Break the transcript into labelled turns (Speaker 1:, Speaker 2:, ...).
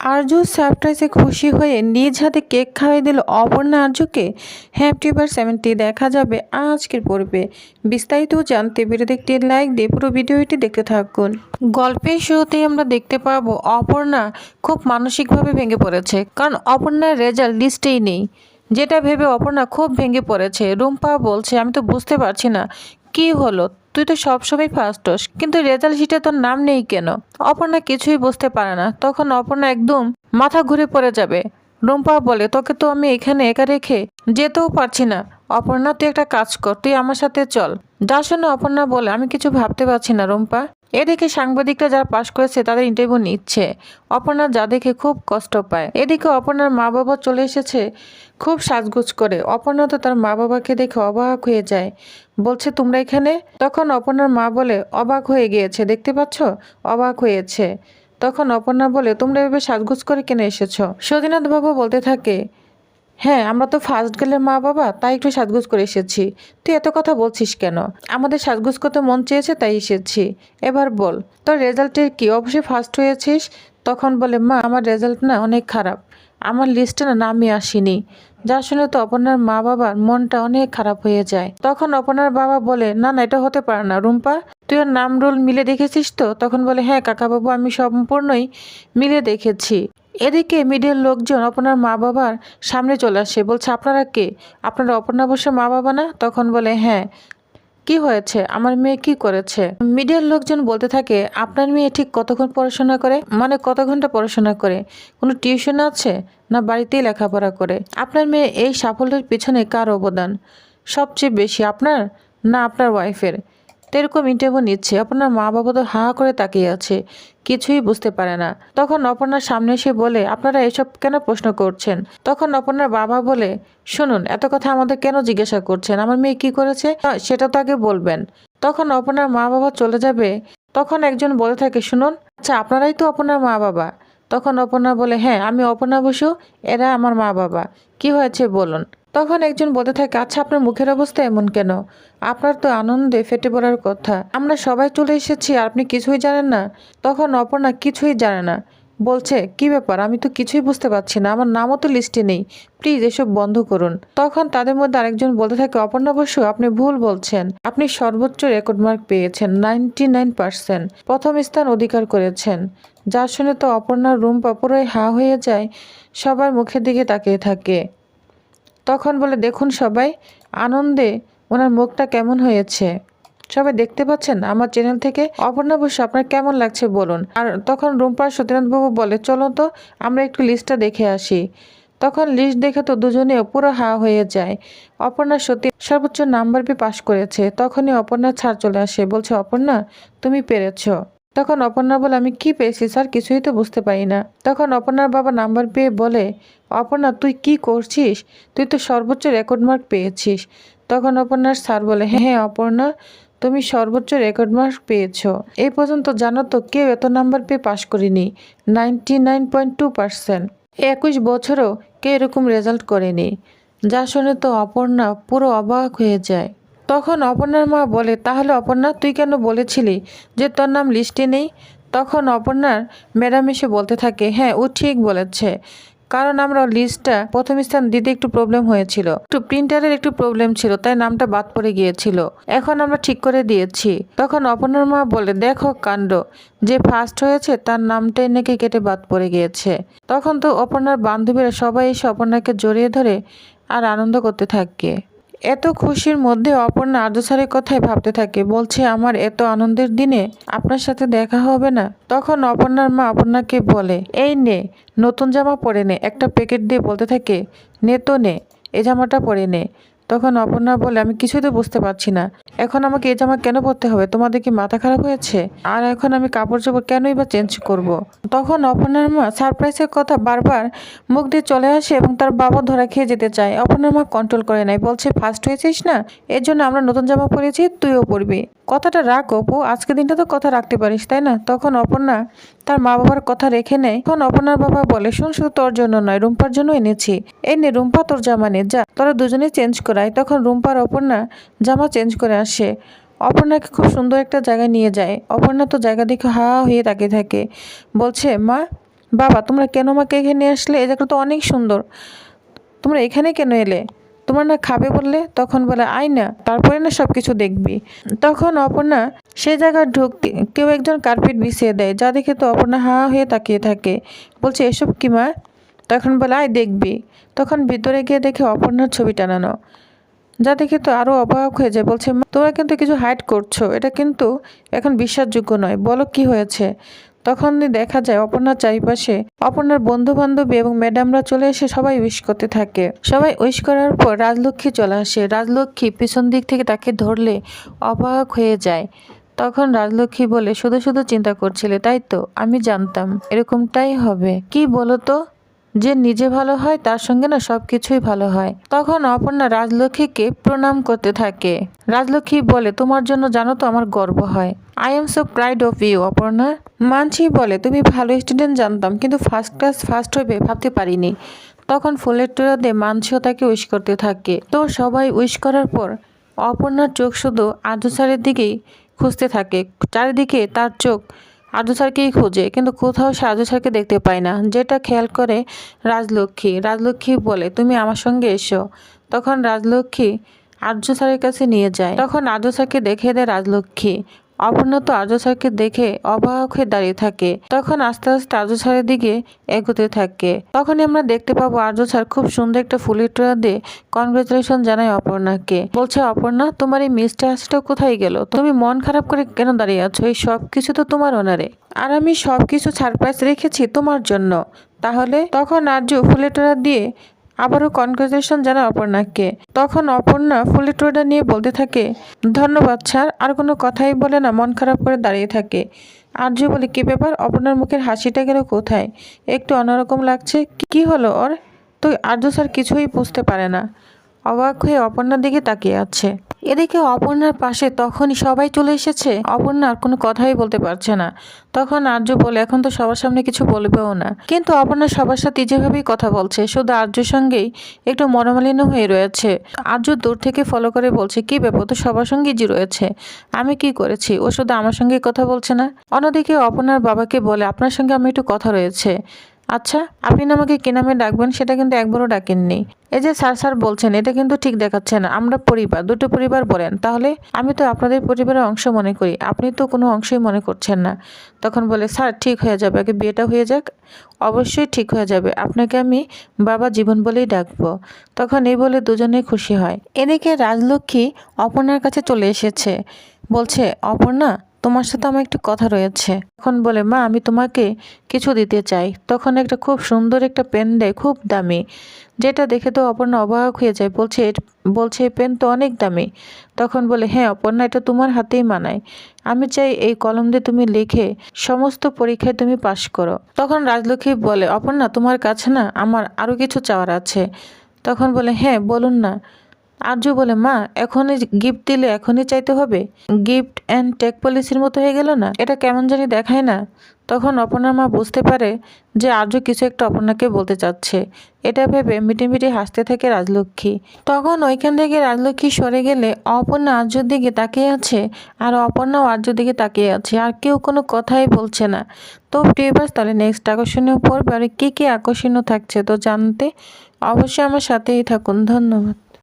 Speaker 1: আরজু সারপ্রাইজে খুশি হয়ে নিজ হাতে কেক খাওয়াই দিল অপর্ণা আরজুকে। হ্যাপি বার সেভেন্টি দেখা যাবে আজকের পর্বে। বিস্তারিত জানতে ভিডিওতে একটি লাইক দিয়ে পুরো ভিডিওটি দেখতে থাকুন। গল্পের শুরুতেই আমরা দেখতে পাবো অপর্ণা খুব মানসিকভাবে ভেঙে পড়েছে, কারণ অপর্ণার রেজাল্ট লিস্টেই নেই। যেটা ভেবে অপর্ণা খুব ভেঙে পড়েছে। রুম্পা বলছে, আমি তো বুঝতে পারছি না, কি হলো? তুই তো সবসময় ফার্স্ট হোস, কিন্তু রেজাল্ট শিটে তোর নাম নেই কেন? অপর্ণা কিছুই বুঝতে পারে না। তখন অপর্ণা একদম মাথা ঘুরে পড়ে যাবে। রুম্পা বলে, তোকে তো আমি এখানে একা রেখে যেতেও পারছি না। অপর্ণা, তুই একটা কাজ কর, তুই আমার সাথে চল। যা শুনে অপর্ণা বলে, আমি কিছু ভাবতে পারছি না রুম্পা। এদিকে সাংবাদিকরা যারা পাশ করেছে তাদের ইন্টারভিউ নিচ্ছে। অপর্ণা যা দেখে খুব কষ্ট পায়। এদিকে অপর্ণার মা বাবা চলে এসেছে খুব সাজগুজ করে। অপর্ণা তো তার মা বাবাকে দেখে অবাক হয়ে যায়। বলছে, তোমরা এখানে? তখন অপর্ণার মা বলে, অবাক হয়ে গিয়েছে, দেখতে পাচ্ছ? অবাক হয়েছে। তখন অপর্ণা বলে, তোমরা এভাবে সাজগুজ করে কেন এসেছ? সতীনাথ বাবু বলতে থাকে হ্যাঁ আমরা তো ফার্স্ট গেলের মা বাবা, তাই একটু সাজগুজ করে এসেছি। তুই এত কথা বলছিস কেন? আমাদের সাজগুজ করতে মন চেয়েছে, তাই এসেছি। এবার বল, তোর রেজাল্টের কি অবশ্যই ফার্স্ট হয়েছিস? তখন বলে, মা, আমার রেজাল্ট না অনেক খারাপ। আমার লিস্টে না নামই আসেনি। যা শুনে তো অপর্ণার মা বাবার মনটা অনেক খারাপ হয়ে যায়। তখন অপর্ণার বাবা বলে, না না, এটা হতে পারে না, রুম্পা। তুই ওর নাম, রোল মিলে দেখেছিস তো? তখন বলে হ্যাঁ কাকাবাবু, আমি সম্পূর্ণই মিলে দেখেছি। এদিকে মিডিয়ার লোকজন অপনার মা বাবার সামনে চলে আসে। বলছে, আপনারা কে? আপনারা অপর্ণা বসে মা বাবা না? তখন বলে হ্যাঁ। কি হয়েছে? আমার মেয়ে কি করেছে? মিডিয়ার লোকজন বলতে থাকে, আপনার মেয়ে ঠিক কতক্ষণ পড়াশোনা করে? মানে কত ঘণ্টা পড়াশোনা করে? কোনো টিউশন আছে না বাড়িতেই লেখাপড়া করে? আপনার মেয়ে এই সাফল্যের পিছনে কার অবদান? সবচেয়ে বেশি আপনার না আপনার ওয়াইফের? এরকম ইন্টারভিউ নিচ্ছে আপনার মা বাবা তো হা করে তাকিয়ে আছে, কিছুই বুঝতে পারে না। তখন অপর্ণার সামনে এসে বলে, আপনারা এসব কেন প্রশ্ন করছেন? তখন অপর্ণার বাবা বলে, শুনুন, এত কথা আমাদের কেন জিজ্ঞাসা করছেন? আমার মেয়ে কি করেছে? সেটা তো আগে বলবেন। তখন অপর্ণার মা বাবা চলে যাবে। তখন একজন বলে থাকে, শুনুন আচ্ছা আপনারাই তো আপনার মা বাবা। তখন অপর্ণা বলে হ্যাঁ আমি অপর্ণা বসু, এরা আমার মা বাবা। কি হয়েছে বলুন? তখন একজন বলতে থাকে আচ্ছা আপনার মুখের অবস্থা এমন কেন? আপনার তো আনন্দে ফেটে পড়ার কথা। আমরা সবাই চলে এসেছি আর আপনি কিছুই জানেন না। তখন অপর্ণা কিছুই জানে না। বলছে, কি ব্যাপার? আমি তো কিছুই বুঝতে পারছি না। আমার নামও তো লিস্টে নেই। প্লিজ, এসব বন্ধ করুন। তখন তাদের মধ্যে আরেকজন বলতে থাকে, অপর্ণা বসু, আপনি ভুল বলছেন। আপনি সর্বোচ্চ রেকর্ড মার্ক পেয়েছেন, নাইনটি নাইন পার্সেন্ট। প্রথম স্থান অধিকার করেছেন। যার শুনে তো অপর্ণার রুম পুরোই হা হয়ে যায়, সবার মুখের দিকে তাকিয়ে থাকে। তখন বলে, দেখুন সবাই, আনন্দে ওনার মুখটা কেমন হয়েছে? সবাই দেখতে পাচ্ছেন? আমার চ্যানেল থেকে অপর্ণা বসু, আপনার কেমন লাগছে বলুন। আর তখন রুম্পার সতীনাথবাবু বলে চলো তো, আমরা একটু লিস্টটা দেখে আসি। তখন লিস্ট দেখে তো দুজনে পুরো হা হয়ে যায়। অপর্ণা সত্যি সর্বোচ্চ নাম্বার পেয়ে পাশ করেছে। তখনই অপর্ণা ছাড় চলে আসে। বলছে, অপর্ণা, তুমি পেরেছ। তখন অপর্ণা বলে, আমি কি পেয়েছি স্যার? কিছুই তো বুঝতে পারি না। তখন অপর্ণার বাবা নাম্বার পেয়ে বলে, অপর্ণা, তুই কি করছিস? তুই তো সর্বোচ্চ রেকর্ড মার্ক পেয়েছিস। তখন অপর্ণার স্যার বলে হ্যাঁ হ্যাঁ অপর্ণা, তুমি সর্বোচ্চ রেকর্ড মার্ক পেয়েছ। এই পর্যন্ত জানো তো কেউ এত নাম্বার পেয়ে পাশ করিনি, ninety nine point two percent. একুশ বছরও কেউ এরকম রেজাল্ট করেনি। যা শুনে তো অপর্ণা পুরো অবাক হয়ে যায়। তখন অপর্ণার মা বলে, তাহলে অপর্ণা, তুই কেন বলেছিলি যে তোর নাম লিস্টে নেই? তখন অপর্ণার ম্যাডাম এসে বলতে থাকে হ্যাঁ ও ঠিক বলেছে। কারণ আমরা লিস্টটা প্রথম স্থান দিতে একটু প্রবলেম হয়েছিল। একটু প্রিন্টারের একটু প্রবলেম ছিল, তাই নামটা বাদ পড়ে গিয়েছিল। এখন আমরা ঠিক করে দিয়েছি। তখন অপর্ণার মা বলে, দেখো কাণ্ড। যে ফার্স্ট হয়েছে, তার নামটাই নাকি কেটে বাদ পড়ে গিয়েছে। তখন তো অপর্ণার বান্ধবীরা সবাই এসে অপর্ণাকে জড়িয়ে ধরে আর আনন্দ করতে থাকে। এত খুশির মধ্যে অপর্ণা আর্যসারের কথাই ভাবতে থাকে। বলছে, আমার এত আনন্দের দিনে আপনার সাথে দেখা হবে না? তখন অপর্ণার মা অপর্ণাকে বলে, এই নে, নতুন জামা পরে নে। একটা প্যাকেট দিয়ে বলতে থাকে, নে তো নে, এ জামাটা পরে নে। তখন অপর্ণা বলে, আমি কিছুই তো বুঝতে পারছি না। এখন আমাকে এই জামা কেন পরতে হবে? তোমাদের কি মাথা খারাপ হয়েছে? আর এখন আমি কাপড় চোপড় কেনই বা চেঞ্জ করব। তখন অপর্ণার মা সারপ্রাইজের কথা বারবার মুখ দিয়ে চলে আসে এবং তার বাবা ধরা খেয়ে যেতে চায়। অপর্ণার মা কন্ট্রোল করে নেয়, বলছে ফার্স্ট হয়েছিস না? এর জন্য আমরা নতুন জামা পরেছি, তুইও পরবি। কথাটা রাখ অপু আজকে দিনটা তো কথা রাখতে পারিস, তাই না? তখন অপর্ণা তার মা বাবার কথা রেখে নেয়। তখন অপর্ণার বাবা বলে, শুন, শুধু তোর জন্য নয়, রুম্পার জন্য এনেছি। এই নে রুম্পা, তোর জামা নে, যা। তোরা দুজনে চেঞ্জ করায় তখন রুম্পার অপর্ণা জামা চেঞ্জ করে আসে। অপর্ণাকে খুব সুন্দর একটা জায়গায় নিয়ে যায়। অপর্ণা তো জায়গা দেখে হা হয়ে তাকিয়ে থাকে। বলছে, মা, বাবা, তোমরা কেন আমাকে এখানে আসলে? এই জায়গাটা তো অনেক সুন্দর। তোমরা এখানে কেন এলে? তোমরা না খাবে বললে? তখন বলে, আয় না, তারপরে না সব কিছু দেখবি। তখন অপর্ণা সেই জায়গায় ঢুক কেউ একজন কার্পেট বিছিয়ে দেয়। যা দেখে তো অপর্ণা হা হয়ে তাকিয়ে থাকে। বলছে, এসব কি মা? তখন বলে, আয়, দেখবি। তখন ভিতরে গিয়ে দেখে অপর্ণার ছবি টানানো। যা দেখে তো আরও অবাক হয়ে যায়। বলছে "মা, তোমরা কিন্তু কিছু হাইড করছ। এটা কিন্তু এখন বিশ্বাসযোগ্য নয়। বলো কি হয়েছে? তখন দেখা যায় অপর্ণার চারিপাশে অপর্ণার বন্ধু বান্ধবী এবং ম্যাডামরা চলে এসে সবাই উইশ করতে থাকে। সবাই উইশ করার পর রাজলক্ষ্মী চলে আসে। রাজলক্ষ্মী পিছন দিক থেকে তাকে ধরলে অবাক হয়ে যায়। তখন রাজলক্ষ্মী বলে শুধু শুধু চিন্তা করছিলে তাই তো? আমি জানতাম। এরকমটাই হবে। কি বলো তো? যে নিজে ভালো হয়, তার সঙ্গে না সব কিছুই ভালো হয়। তখন অপর্ণা রাজলক্ষ্মীকে প্রণাম করতে থাকে। রাজলক্ষ্মী বলে, তোমার জন্য জানো তো আমার গর্ব হয়। I am so pride of you Aparna. মানছি বলে, তুমি ভালো স্টুডেন্ট জানতাম, কিন্তু ফার্স্ট ক্লাস ফার্স্ট হবে ভাবতে পারিনি। তখন ফুলের দিয়ে মানসিও তাকে উইশ করতে থাকে। তো সবাই উইশ করার পর অপর্ণার চোখ শুধু আর্য স্যারের দিকেই খুঁজতে থাকে। চারিদিকে তার চোখ আর্য স্যারকেই খোঁজে, কিন্তু কোথাও সে আর্য স্যারকে দেখতে পায় না। যেটা খেয়াল করে রাজলক্ষ্মী। রাজলক্ষ্মী বলে, তুমি আমার সঙ্গে এসো। তখন রাজলক্ষ্মী আর্য স্যারের কাছে নিয়ে যায়। তখন আর্য স্যারকে দেখে দেয় রাজলক্ষ্মী। অপর্ণা তো আর্য স্যারকে দেখে অবাক হয়ে দাঁড়িয়ে থাকে। তখন আস্তে আস্তে আর্য স্যারের দিকে এগোতে থাকে। তখনই আমরা দেখতে পাবো আর্য স্যার খুব সুন্দর একটা ফুলের টোয়া দিয়ে কনগ্রেচুলেশন জানায় অপর্ণাকে। বলছে, অপর্ণা, তোমার এই মিষ্টি হাসিটা কোথায় গেল? তুমি মন খারাপ করে কেন দাঁড়িয়ে আছো? এই সব কিছু তো তোমার ওনারে আর আমি সব কিছু সারপ্রাইজ রেখেছি তোমার জন্য। তাহলে? তখন আর্য ফুলের টোড়া দিয়ে আবারও কনগ্রেচুলেশন জানায় অপর্ণাকে। তখন অপর্ণা ফুলের টোড়া নিয়ে বলতে থাকে, ধন্যবাদ স্যার, আর কোনো কথাই বলে না, মন খারাপ করে দাঁড়িয়ে থাকে। আর্য বলে, কী ব্যাপার? অপর্ণার মুখের হাসিটা গেল কোথায়? একটু অন্যরকম লাগছে। কি হলো ওর? তো আর্য স্যার কিছুই বুঝতে পারে না। অবাক হয়ে অপর্ণার দিকে তাকিয়ে আছে। এদিকে অপর্ণার পাশে তখনই সবাই চলে এসেছে। অপর্ণা আর কোনো কথাই বলতে পারছে না। তখন আর্য বলে, এখন তো সবার সামনে কিছু বলবেও না। কিন্তু অপর্ণা সবার সাথে যেভাবেই কথা বলছে, শুধু আর্যর সঙ্গেই একটু মনোমালিন্য হয়ে রয়েছে। আর্য দূর থেকে ফলো করে বলছে, কি ব্যাপার, তো সবার সঙ্গেই জি রয়েছে। আমি কি করেছি? ও শুধু আমার সঙ্গে কথা বলছে না? অন্যদিকে অপর্ণার বাবাকে বলে, আপনার সঙ্গে আমি একটু কথা রয়েছে। আচ্ছা আপনি আমাকে কি নামে ডাকবেন? সেটা কিন্তু একবারও ডাকেননি। এই যে স্যার স্যার বলছেন, এটা কিন্তু ঠিক দেখাচ্ছে না। আমরা পরিবার, দুটো পরিবার বলেন। তাহলে আমি তো আপনাদের পরিবারের অংশ মনে করি। আপনি তো কোনো অংশই মনে করছেন না। তখন বলে, স্যার, ঠিক হয়ে যাবে। আগে বিয়েটা হয়ে যাক। অবশ্যই ঠিক হয়ে যাবে। আপনাকে আমি বাবা জীবন বলেই ডাকবো। তখন এই বলে দুজনেই খুশি হয়। এদিকে রাজলক্ষ্মী অপর্ণার কাছে চলে এসেছে। বলছে, অপর্ণা তোমার সাথে আমার একটু কথা রয়েছে। তখন বলে, মা, আমি তোমাকে কিছু দিতে চাই। তখন একটা খুব সুন্দর একটা পেন দেয়, খুব দামি। যেটা দেখে তো অপর্ণা অবাক হয়ে যায়। বলছে "এর- বলছে, এই পেন তো অনেক দামি। তখন বলে হ্যাঁ অপর্ণা, এটা তোমার হাতেই মানায়। আমি চাই এই কলম দিয়ে তুমি লিখে সমস্ত পরীক্ষায় তুমি পাশ করো। তখন রাজলক্ষ্মী বলে, অপর্ণা, তোমার কাছে না আমার আরও কিছু চাওয়ার আছে। তখন বলে হ্যাঁ বলুন না। আর্য বলে, মা, এখনই গিফট দিলে এখনই চাইতে হবে? গিফট অ্যান্ড টেক পলিসির মতো হয়ে গেল না? এটা কেমন জানি দেখায় না। তখন অপর্ণার মা বুঝতে পারে যে আর্য কিছু একটা অপর্ণাকে বলতে চাচ্ছে। এটা ভেবে মিটি মিটি হাসতে থাকে রাজলক্ষ্মী। তখন ওইখান থেকে রাজলক্ষ্মী সরে গেলে অপর্ণা আর্যর দিকে তাকিয়ে আছে আর অপর্ণাও আর্যর দিকে তাকিয়ে আছে আর কেউ কোনো কথাই বলছে না। তো প্রিয়বাস তাহলে নেক্সট আকর্ষণীয় পর্বে আর কী কী আকর্ষণীয় থাকছে তো জানতে অবশ্যই আমার সাথেই থাকুন। ধন্যবাদ।